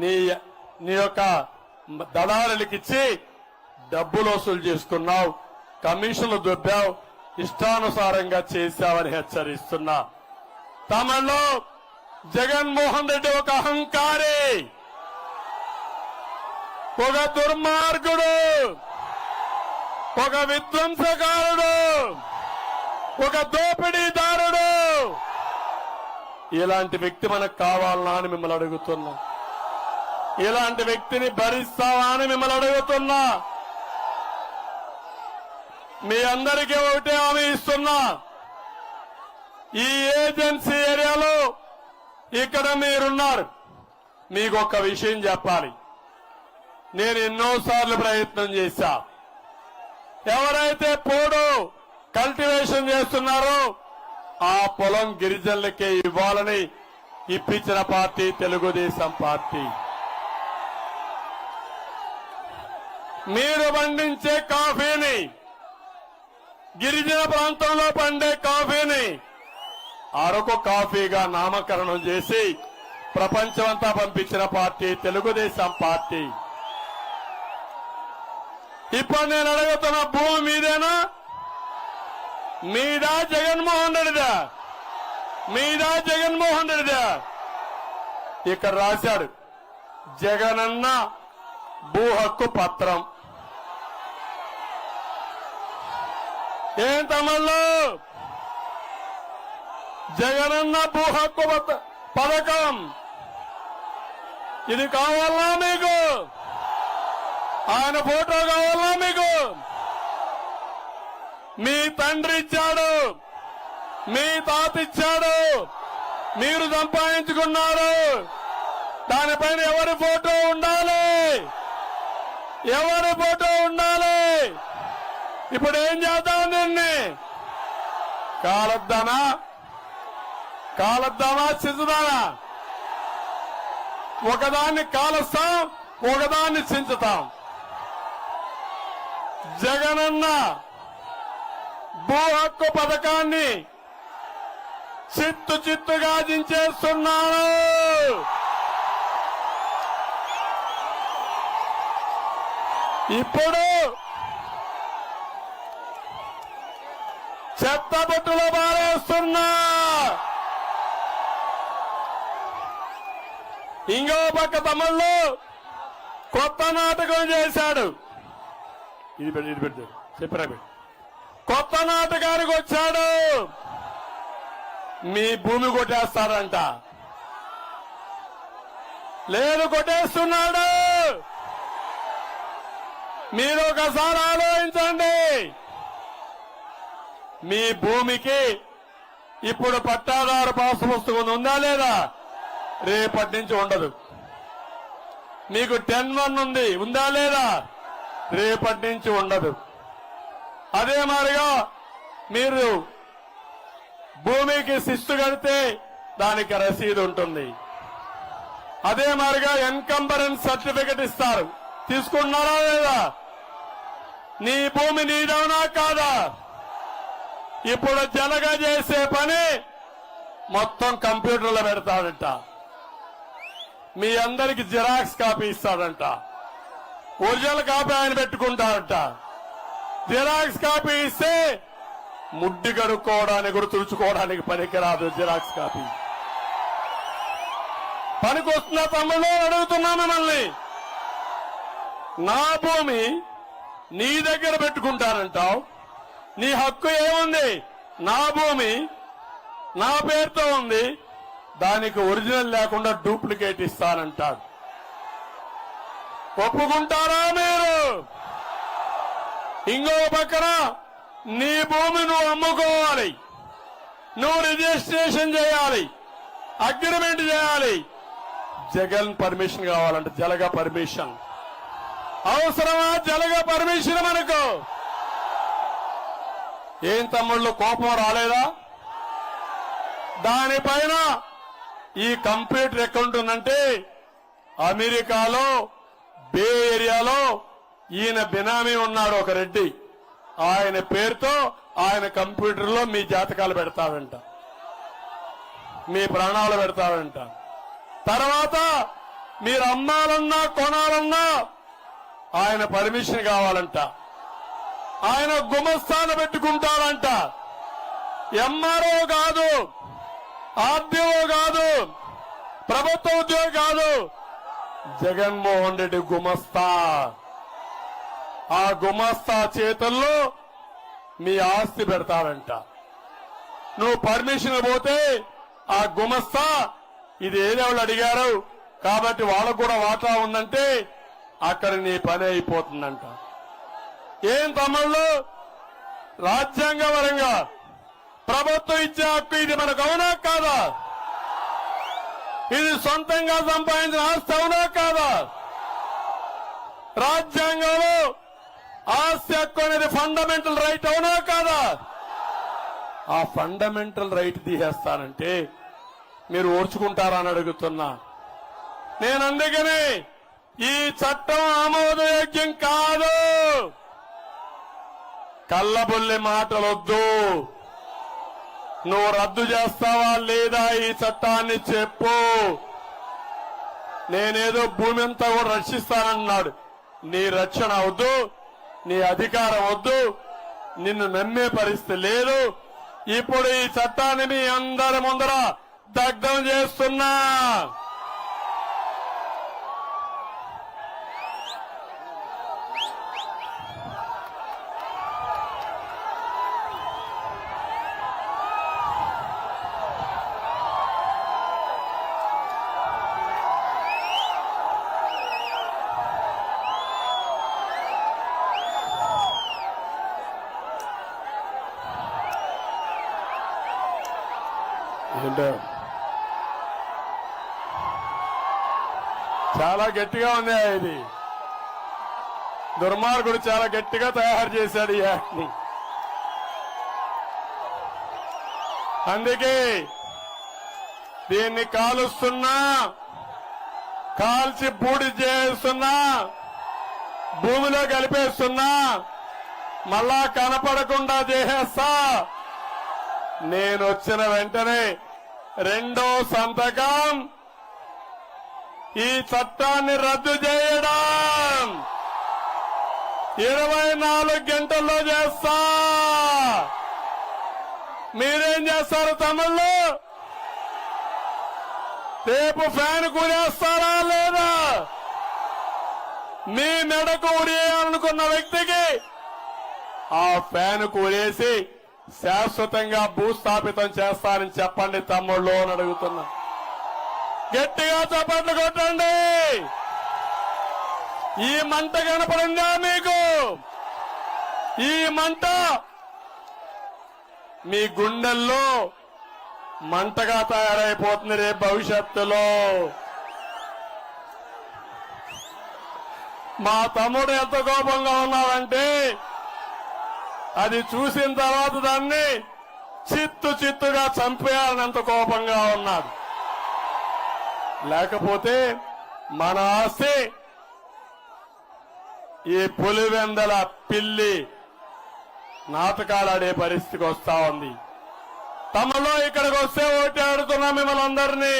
నీ నీ యొక్క దళారులకిచ్చి డబ్బులు వసూలు చేసుకున్నావు కమిషన్లు దొబ్బావు ఇష్టానుసారంగా చేశావని హెచ్చరిస్తున్నా. తమలో జగన్మోహన్ రెడ్డి ఒక అహంకారి ఒక దుర్మార్గుడు ఒక విధ్వంసకారుడు ఒక దోపిడీదారుడు. ఇలాంటి వ్యక్తి మనకు కావాలనా అని మిమ్మల్ని అడుగుతున్నాం. ఇలాంటి వ్యక్తిని భరిస్తావా అని మిమ్మల్ని అడుగుతున్నా. మీ అందరికీ ఒకటే హామీ ఇస్తున్నా. ఈ ఏజెన్సీ ఏరియాలో ఇక్కడ మీరున్నారు. మీకు ఒక విషయం చెప్పాలి. నేను ఎన్నోసార్లు ప్రయత్నం చేశా. ఎవరైతే పోడు కల్టివేషన్ చేస్తున్నారో ఆ పొలం గిరిజనులకే ఇవ్వాలని ఇప్పించిన పార్టీ తెలుగుదేశం పార్టీ. మీరు పండించే కాఫీని గిరిజన ప్రాంతంలో పండే కాఫీని అరకు కాఫీగా నామకరణం చేసి ప్రపంచమంతా పంపించిన పార్టీ తెలుగుదేశం పార్టీ. ఇప్పుడు నేను అడుగుతున్న భూమి మీదేనా? మీదా జగన్మోహన్ రెడ్డిదా? మీదా జగన్మోహన్ రెడ్డిదా? ఇక్కడ రాశాడు జగనన్న భూ హక్కు పత్రం. ఏం తమల్లో జగనన్న భూ హక్కు పథకం. ఇది కావాలా మీకు? ఆయన ఫోటో కావాలా మీకు? మీ తండ్రి ఇచ్చాడు. మీ తాత ఇచ్చాడు. మీరు సంపాదించుకున్నారు. దానిపైన ఎవరి ఫోటో ఉండాలి? ఎవరి ఫోటో ఉండాలి? ఇప్పుడు ఏం చేద్దాం దీన్ని? కాలద్దానా? కాలద్దామా? చించుదానా? ఒకదాన్ని కాలుస్తాం ఒకదాన్ని చించుతాం. జగనన్న భూ హక్కు పథకాన్ని చిత్తు చిత్తుగా దించేస్తున్నాను ఇప్పుడు చెత్త బుట్టలో పారేస్తున్నా. ఇంకో పక్క తమ్ముళ్ళు కొత్త నాటకం చేశాడు. ఇది పెట్టి ఇది పెట్టు చెప్పరా కొత్త నాటకానికి వచ్చాడు. మీ భూమి కొట్టేస్తారంట లేదు కొట్టేస్తున్నాడు. మీరు ఒకసారి ఆలోచించండి. మీ భూమికి ఇప్పుడు పట్టాదారు పాస్ పుస్తకం ఉందా లేదా? రేపటి నుంచి ఉండదు. మీకు టెన్ వన్ ఉంది ఉందా లేదా? రేపటి నుంచి ఉండదు. అదే మాదిరిగా మీరు భూమికి శిస్తు కడితే దానికి రసీదు ఉంటుంది. అదే మాదిరిగా ఎన్కంబరెన్స్ సర్టిఫికెట్ ఇస్తారు. తీసుకున్నారా లేదా? నీ భూమి నీదవునా కాదా? ఇప్పుడు జనగా చేసే పని మొత్తం కంప్యూటర్లో పెడతాడంట. మీ అందరికి జిరాక్స్ కాపీ ఇస్తాడంట. ఒరిజినల్ కాపీ ఆయన పెట్టుకుంటాడంట. జిరాక్స్ కాపీ ఇస్తే ముడ్డి కడుక్కోవడానికి కూడా తుడుచుకోవడానికి పనికిరాదు జిరాక్స్ కాపీ. పనికి వస్తున్న తమ్ముళ్ళు అడుగుతున్నా మిమ్మల్ని. నా భూమి నీ దగ్గర పెట్టుకుంటానంటావు. నీ హక్కు ఏముంది? నా భూమి నా పేరుతో ఉంది. దానికి ఒరిజినల్ లేకుండా డూప్లికేట్ ఇస్తానంటాడు. ఒప్పుకుంటారా మీరు? ఇంకో పక్కన నీ భూమి నువ్వు అమ్ముకోవాలి. నువ్వు రిజిస్ట్రేషన్ చేయాలి. అగ్రిమెంట్ చేయాలి. జగన్ పర్మిషన్ కావాలంటే జలగ పర్మిషన్. అవసరమా? జలగ పర్మిషన్ మనకు. ఏం తమ్ముళ్ళు కోపం రాలేదా? దానిపైన ఈ కంప్యూటర్ అకౌంట్ ఉందంటే అమెరికాలో బే ఏరియాలో ఈయన బినామీ ఉన్నాడు ఒక రెడ్డి. ఆయన పేరుతో ఆయన కంప్యూటర్లో మీ జాతకాలు పెడతాడంట. మీ ప్రాణాలు పెడతాడంట. తర్వాత మీరు అమ్మాలన్నా కొనాలన్నా ఆయన పర్మిషన్ కావాలంట. ఆయన గుమస్థాన పెట్టుకుంటారంట. ఎంఆర్ఓ కాదు ఆర్డీఓ కాదు ప్రభుత్వ ఉద్యోగి కాదు. జగన్మోహన్ రెడ్డి గుమస్తా. ఆ గుమస్తా చేతుల్లో మీ ఆస్తి పెడతాడంట నువ్వు పర్మిషన్ పోతే ఆ గుమస్తా ఇది ఏదేవాళ్ళు అడిగారు? కాబట్టి వాళ్ళకు కూడా వాటా ఉందంటే అక్కడ నీ పని అయిపోతుందంట. ఏం తమ్ముళ్ళు? రాజ్యాంగపరంగా ప్రభుత్వం ఇచ్చే హక్కు ఇది మనకు అవునా కాదా? ఇది సొంతంగా సంపాదించిన ఆస్తి అవునా కాదా? రాజ్యాంగంలో ఆస్తి హక్కు అనేది ఫండమెంటల్ రైట్ అవునా కాదా? ఆ ఫండమెంటల్ రైట్ తీసేస్తానంటే మీరు ఓర్చుకుంటారా అని అడుగుతున్నా. నేను అందుకనే ఈ చట్టం ఆమోదయోగ్యం కాదు. కళ్ళబొల్లి మాటలొద్దు. నువ్వు రద్దు చేస్తావా లేదా ఈ చట్టాన్ని చెప్పు. నేనేదో భూమి అంతా కూడా రక్షిస్తానన్నాడు. నీ రక్షణ వద్దు నీ అధికారం వద్దు నిన్ను నమ్మే పరిస్థితి లేదు. ఇప్పుడు ఈ చట్టాన్ని మీ అందరి ముందర దగ్ధం చేస్తున్నా. ఏంటో చాలా గట్టిగా ఉంది ఇది. దుర్మార్గుడు చాలా గట్టిగా తయారు చేశాడు ఈ అందుకే దీన్ని కాలుస్తున్నా కాల్చి బూడి చేస్తున్నా భూమిలో కలిపేస్తున్నా మళ్ళా కనపడకుండా చేసేస్తా. నేను వచ్చిన వెంటనే రెండో సంతకం. ఈ చట్టాన్ని రద్దు చేయడం. ఇరవై నాలుగు గంటల్లో చేస్తా. మీరేం చేస్తారు తమిళ్ళు రేపు ఫ్యాన్ కూరేస్తారా లేదా? మీ మెడకు ఉరేయాలనుకున్న వ్యక్తికి ఆ ఫ్యాన్ కూరేసి శాశ్వతంగా భూస్థాపితం చేస్తారని చెప్పండి తమ్ముళ్ళు అని అడుగుతున్నా. గట్టిగా చప్పట్లు కొట్టండి. ఈ మంట కనపడిందా మీకు? ఈ మంట మీ గుండెల్లో మంటగా తయారైపోతుంది రేపు భవిష్యత్తులో. మా తమ్ముడు ఎంత కోపంగా ఉన్నాడంటే అది చూసిన తర్వాత దాన్ని చిత్తు చిత్తుగా చంపేయాలనంత కోపంగా ఉన్నాడు. లేకపోతే మన ఆస్తి ఈ పులివెందల పిల్లి నాటకాలాడే పరిస్థితికి వస్తా ఉంది. తమలో ఇక్కడికి వస్తే ఓటాడుతున్నాం ఆడుతున్నా మిమ్మల్ని అందరినీ.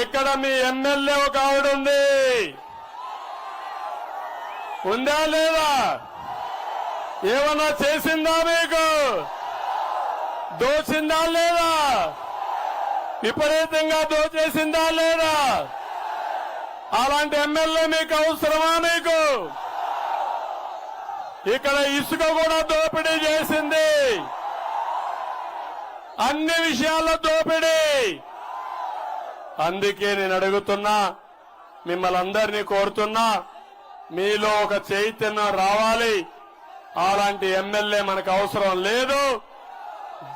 ఇక్కడ మీ ఎమ్మెల్యే ఒక ఆవిడ ఉంది. ఉందా లేదా? ఏమన్నా చేసిందా మీకు? దోచిందా లేదా? విపరీతంగా దోచేసిందా లేదా? అలాంటి ఎమ్మెల్యే మీకు అవసరమా మీకు? ఇక్కడ ఇసుక కూడా దోపిడీ చేసింది. అన్ని విషయాల్లో దోపిడీ. అందుకే నేను అడుగుతున్నా మిమ్మల్ని అందరినీ కోరుతున్నా మీలో ఒక చైతన్యం రావాలి. అలాంటి ఎమ్మెల్యే మనకు అవసరం లేదు.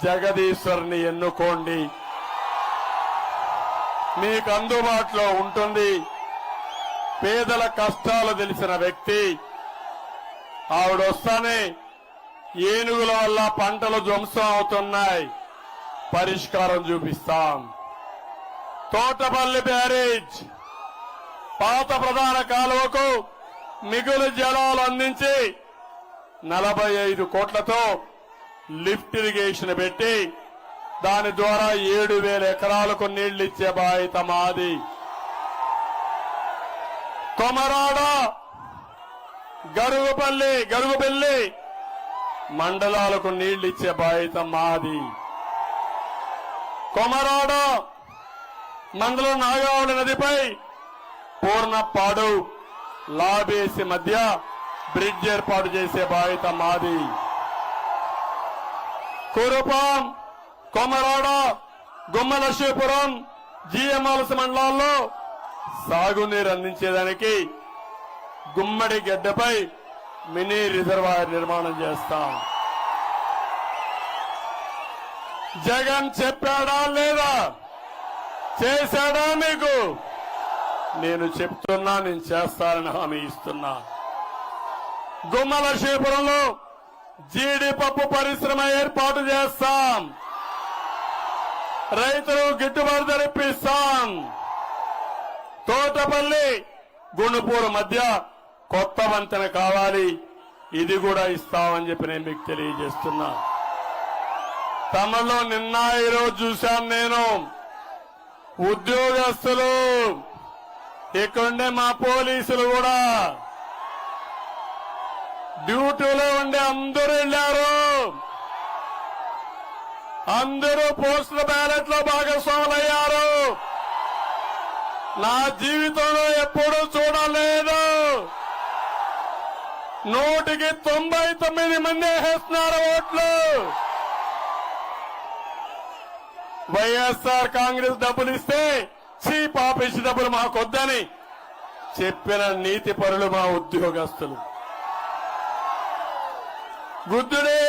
జగదీశ్వర్ని ఎన్నుకోండి. మీకు అందుబాటులో ఉంటుంది. పేదల కష్టాలు తెలిసిన వ్యక్తి. ఆవిడొస్తానే ఏనుగుల వల్ల పంటలు ధ్వంసం అవుతున్నాయి. పరిష్కారం చూపిస్తాం. తోటపల్లి బ్యారేజ్. పాత ప్రధాన కాలువకు మిగులు జలాలు అందించి నలభై ఐదు కోట్లతో లిఫ్ట్ ఇరిగేషన్ పెట్టి దాని ద్వారా ఏడు వేల ఎకరాలకు నీళ్ళిచ్చే బాధ్యత మాది. కొమరాడ గరుగుపల్లి గరుగుపల్లి మండలాలకు నీళ్ళిచ్చే బాధ్యత మాది. కొమరాడ మండలం నాగావళి నదిపై పూర్ణపాడు లాబేసి మధ్య బ్రిడ్జ్ ఏర్పాటు చేసే బాధ్యత మాది. కురుపాం కొమరాడ గుమ్మలక్ష్మీపురం జిఎంఆర్ఎస్ మండలాల్లో సాగునీరు అందించేదానికి గుమ్మడి గడ్డపై మినీ రిజర్వాయర్ నిర్మాణం చేస్తాం. జగన్ చెప్పాడా లేదా? చేశాడా మీకు? నేను చెప్తున్నా నేను చేస్తానని హామీ ఇస్తున్నా. గుమ్మలక్ష్మీపురంలో జీడిపప్పు పరిశ్రమ ఏర్పాటు చేస్తాం. రైతులు గిట్టుబాటు ధర తోటపల్లి గుణపూర్ మధ్య కొత్త వంతెన కావాలి. ఇది కూడా ఇస్తామని చెప్పి నేను మీకు తెలియజేస్తున్నా. తమలో నిన్న ఈరోజు చూశాను నేను. ఉద్యోగస్తులు ఇక్కడుండే మా పోలీసులు కూడా డ్యూటీలో ఉండే అందరూ వెళ్ళారు. అందరూ పోస్టల్ బ్యాలెట్లో భాగస్వాములయ్యారు. నా జీవితంలో ఎప్పుడూ చూడలేదు. నూటికి తొంభై తొమ్మిది మంది వేస్తున్నారు ఓట్లు. వైఎస్ఆర్ కాంగ్రెస్ డబ్బులు ఇస్తే చీప్ ఆఫీస్ డబ్బులు మాకొద్దని చెప్పిన నీతి పరులు మా ఉద్యోగస్తులు. గుద్దుడే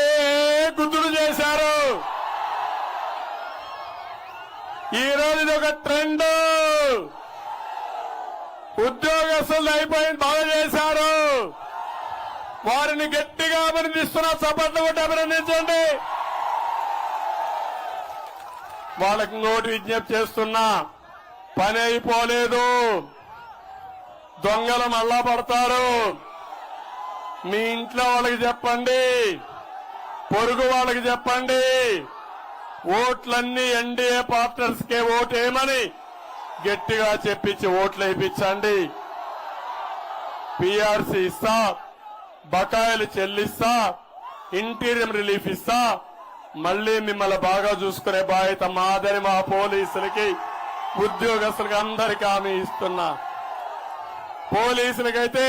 గుద్దుడు చేశారు. ఈ ఇది ఒక ట్రెండ్. ఉద్యోగస్తులు అయిపోయింది బాగా చేశారు. వారిని గట్టిగా అభినందిస్తున్న చప్పట్లు కొట్టి అభినందించండి. వాళ్ళకి ఇంకోటి విజ్ఞప్తి చేస్తున్నా పని అయిపోలేదు. దొంగలు మళ్ళా పడతారు. మీ ఇంట్లో వాళ్ళకి చెప్పండి. పొరుగు వాళ్ళకి చెప్పండి. ఓట్లన్నీ ఎన్డీఏ పార్టర్స్ కే ఓటేయమని గట్టిగా చెప్పించి ఓట్లు వేయించండి. పిఆర్సీ ఇస్తా బకాయిలు చెల్లిస్తా ఇంటీరియం రిలీఫ్ ఇస్తా మళ్ళీ మిమ్మల్ని బాగా చూసుకునే బాధ్యత మాదని మా పోలీసులకి ఉద్యోగస్తులకి అందరికీ హామీ ఇస్తున్నా. పోలీసులకైతే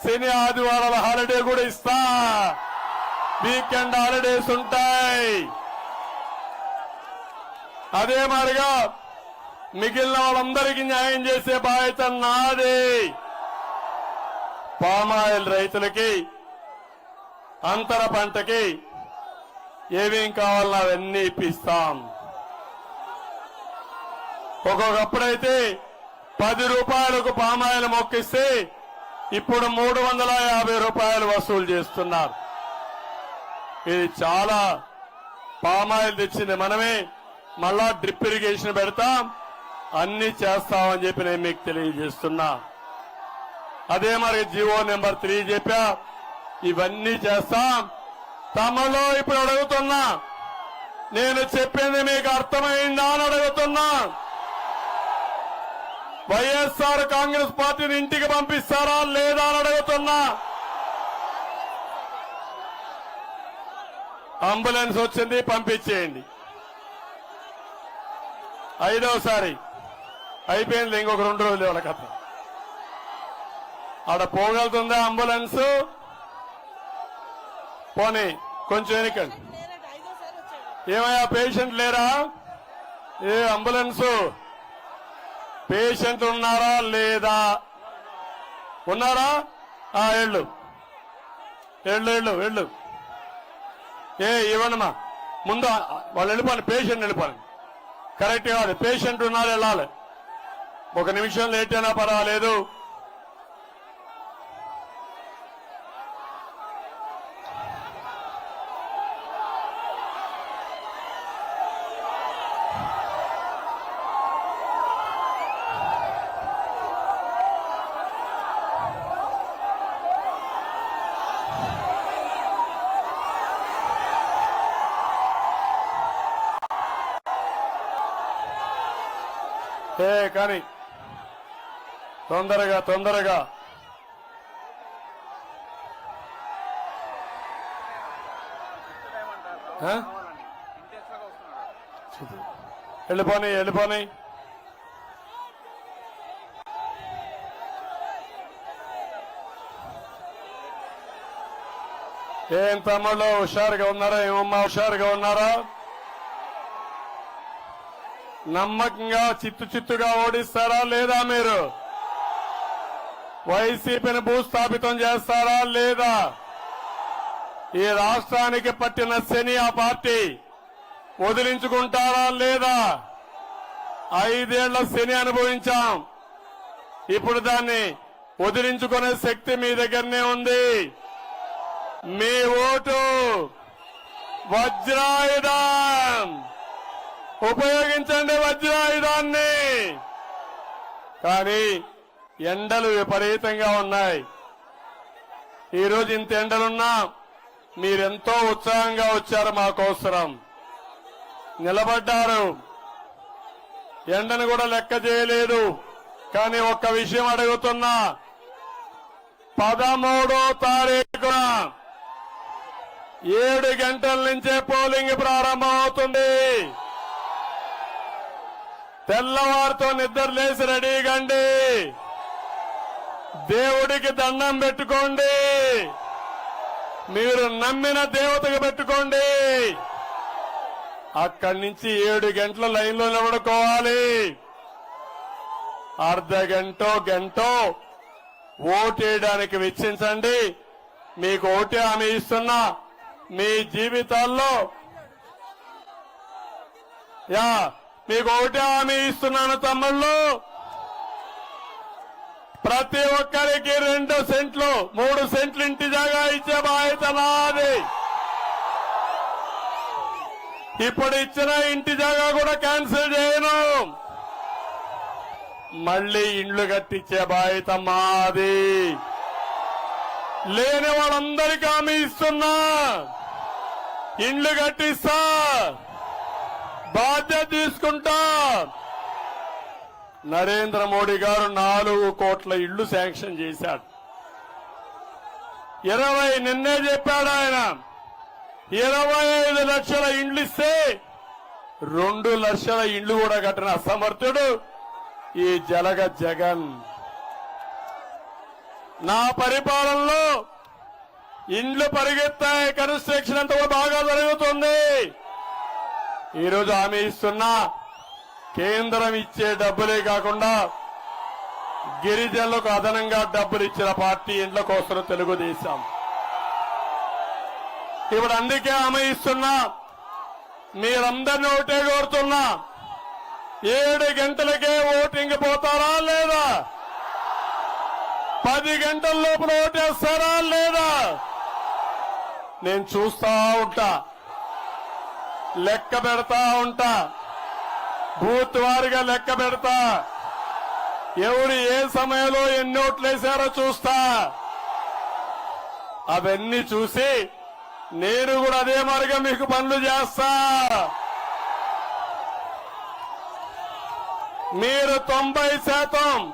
శని ఆదివారాల హాలిడే కూడా ఇస్తా. వీకెండ్ హాలిడేస్ ఉంటాయి. అదే మాదిరిగా మిగిలిన వాళ్ళందరికీ న్యాయం చేసే బాధ్యత నాది. పామాయిల్ రైతులకి అంతర పంటకి ఏమేం కావాలన్నా అవన్నీ ఇప్పిస్తాం. ఒక్కొక్కప్పుడైతే పది రూపాయలకు పామాయిల్ మొక్కిస్తే ఇప్పుడు మూడు వందల యాభై రూపాయలు వసూలు చేస్తున్నారు. ఇది చాలా పామాయిల్ తెచ్చింది మనమే. మళ్ళా డ్రిప్ ఇరిగేషన్ పెడతాం. అన్ని చేస్తామని చెప్పి నేను మీకు తెలియజేస్తున్నా. అదే మరి జీవో నెంబర్ త్రీ చెప్పా. ఇవన్నీ చేస్తాం. తమలో ఇప్పుడు అడుగుతున్నా. నేను చెప్పింది మీకు అర్థమైందా అని అడుగుతున్నా. వైఎస్ఆర్ కాంగ్రెస్ పార్టీని ఇంటికి పంపిస్తారా లేదా అని అడుగుతున్నా. అంబులెన్స్ వచ్చింది పంపించేయండి. ఐదవసారి అయిపోయింది ఇంకొక రెండు రోజులు వాళ్ళ కథ. ఆడ పోగలుగుతుందా అంబులెన్స్? పోనీ కొంచెం ఎన్నికండి ఏమయ్యా పేషెంట్ లేరా? ఏ అంబులెన్సు? పేషెంట్ ఉన్నారా? లేదా? ఉన్నారా? ఆ ఎళ్ళు ఎళ్ళు ఎళ్ళు ఏ ఇవ్వనమ్మా. ముందు వాళ్ళు వెళ్ళిపోండి పేషెంట్ వెళ్ళిపోండి. కరెక్ట్ కాదు పేషెంట్ ఉన్నారు వెళ్ళాలి. ఒక నిమిషం లేట్ అయినా పర్వాలేదు. ఏ కానీ తొందరగా తొందరగా. ఆ? వెళ్ళిపోని వెళ్ళిపోని. ఏం తమ్ముళ్ళు హుషారుగా ఉన్నారా? ఏమమ్మా హుషారుగా ఉన్నారా? నమ్మకంగా చిత్తు చిత్తుగా ఓడిస్తారా లేదా మీరు? వైసీపీని భూస్థాపితం చేస్తారా లేదా? ఈ రాష్ట్రానికి పట్టిన శని ఆ పార్టీ వదిలించుకుంటారా లేదా? ఐదేళ్ళ శని అనుభవించాం. ఇప్పుడు దాన్ని వదిలించుకునే శక్తి మీ దగ్గరనే ఉంది. మీ ఓటు వజ్రాయుధం! ఉపయోగించండి వజ్రాయుధాన్ని. కానీ ఎండలు విపరీతంగా ఉన్నాయి. ఈరోజు ఇంత ఎండలున్నా మీరెంతో ఉత్సాహంగా వచ్చారు మాకోసరం. నిలబడ్డారు. ఎండను కూడా లెక్క చేయలేదు. కానీ ఒక్క విషయం అడుగుతున్నా. పదమూడో తారీఖున ఏడు గంటల నుంచే పోలింగ్ ప్రారంభమవుతుంది. తెల్లవారితో నిద్ర లేచి రెడీగండి దేవుడికి దండం పెట్టుకోండి. మీరు నమ్మిన దేవతకు పెట్టుకోండి. అక్కడి నుంచి ఏడు గంటల లైన్లో నిలబడుకోవాలి. అర్ధ గంటో గంటో ఓటేయడానికి వెచ్చించండి. మీకు ఓటే హామీ ఇస్తున్నా. మీ జీవితాల్లో యా మీకు ఒకటే హామీ ఇస్తున్నాను తమ్ముళ్ళు. ప్రతి ఒక్కరికి రెండు సెంట్లు మూడు సెంట్లు ఇంటి జాగా ఇచ్చే బాధ్యత నాది. ఇప్పుడు ఇచ్చిన ఇంటి జాగా కూడా క్యాన్సిల్ చేయను. మళ్ళీ ఇండ్లు కట్టించే బాధ్యత మాది. లేని వాళ్ళందరికీ హామీ ఇస్తున్నా. ఇండ్లు కట్టిస్తా. బాధ్యత తీసుకుంటా. నరేంద్ర మోడీ గారు నాలుగు కోట్ల ఇళ్ళు శాంక్షన్ చేశాడు ఇరవై నిన్నే చెప్పాడు ఆయన. ఇరవై ఐదు లక్షల ఇండ్లు ఇస్తే రెండు లక్షల ఇండ్లు కూడా కట్టిన అసమర్థుడు ఈ జలగ జగన్. నా పరిపాలనలో ఇండ్లు పరిగెత్తాయి కన్స్ట్రక్షన్ అంతా బాగా జరుగుతుంది. ఈరోజు హామీ ఇస్తున్నా కేంద్రం ఇచ్చే డబ్బులే కాకుండా గిరిజనులకు అదనంగా డబ్బులు ఇచ్చిన పార్టీ ఇండ్ల కోసం తెలుగుదేశం. ఇప్పుడు అందుకే హామీ ఇస్తున్నా మీరందరినీ ఒకటే కోరుతున్నా. ఏడు గంటలకే ఓటింగ్ పోతారా లేదా? పది గంటల లోపల ఓటేస్తారా లేదా? నేను చూస్తా ఉంటా. లెక్క పెడతా ఉంటా. బూత్ వారిగా లెక్క పెడతా. ఎవరు ఏ సమయంలో ఎన్ని ఓట్లు వేసారో చూస్తా. అవన్నీ చూసి నేను కూడా అదే మార్గం మీకు పనులు చేస్తా. మీరు తొంభై శాతం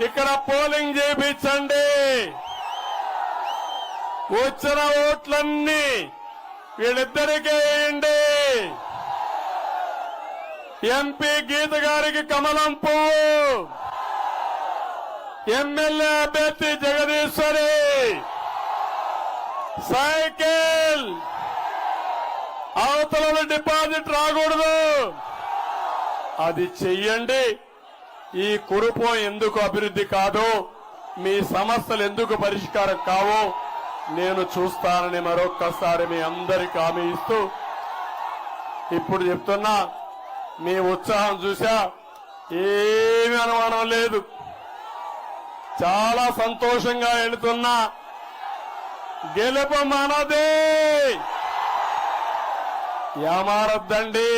ఇక్కడ పోలింగ్ చేయించండి. వచ్చిన ఓట్లన్నీ వీళ్ళిద్దరికే వేయండి. ఎంపీ గీత గారికి కమలం పువ్వు. ఎమ్మెల్యే అభ్యర్థి జగదీశ్వరి. సైకిల్. అవతల డిపాజిట్ రాకూడదు. అది చెయ్యండి. ఈ కురుపం ఎందుకు అభివృద్ధి కాదు? మీ సమస్యలు ఎందుకు పరిష్కారం కావో? నేను చూస్తానని మరొక్కసారి మీ అందరికి హామీ ఇస్తూ ఇప్పుడు చెప్తున్నా మీ ఉత్సాహం చూసా ఏమి అనుమానం లేదు. చాలా సంతోషంగా వెళుతున్నా గెలుపు మనదే. ఏమారద్దండి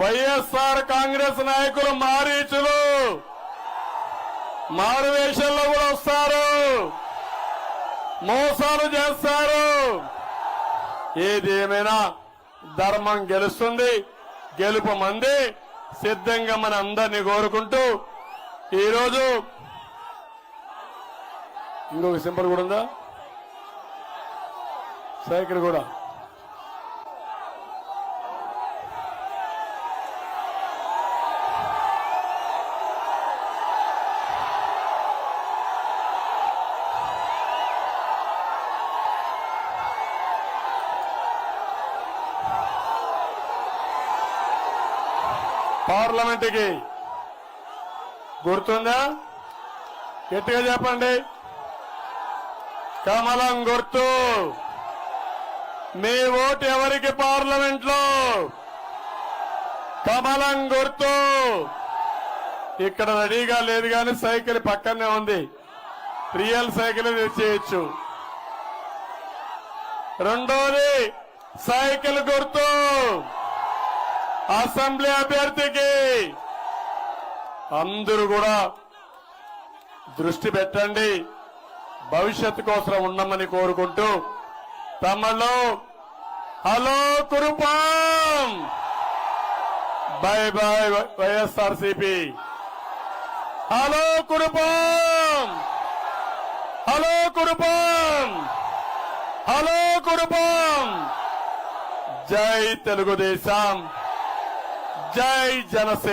వైఎస్ఆర్ కాంగ్రెస్ నాయకులు మారీచులు మారువేషంలో కూడా వస్తారు. మోసాలు చేస్తారు. ఏది ఏమైనా ధర్మం గెలుస్తుంది గెలుపు మంది సిద్ధంగా మన అందరినీ కోరుకుంటూ ఈరోజు ఇంకొక సింబల్ కూడా ఉందా? సైకిల్ కూడా. పార్లమెంటుకి. గుర్తుందా? గట్టిగా చెప్పండి. కమలం గుర్తు. మీ ఓటు ఎవరికి పార్లమెంట్లో కమలం గుర్తు. ఇక్కడ రెడీగా లేదు కానీ సైకిల్ పక్కనే ఉంది. రియల్ సైకిల్ చేయొచ్చు. రెండోది సైకిల్ గుర్తు. అసెంబ్లీ అభ్యర్థికి అందరూ కూడా దృష్టి పెట్టండి. భవిష్యత్తు కోసం ఉండమని కోరుకుంటూ తమలో hello Kurupam. Bye bye YSR CP hello Kurupam. Hello Kurupam. Hello Kurupam. జై తెలుగుదేశం. జై జనసేన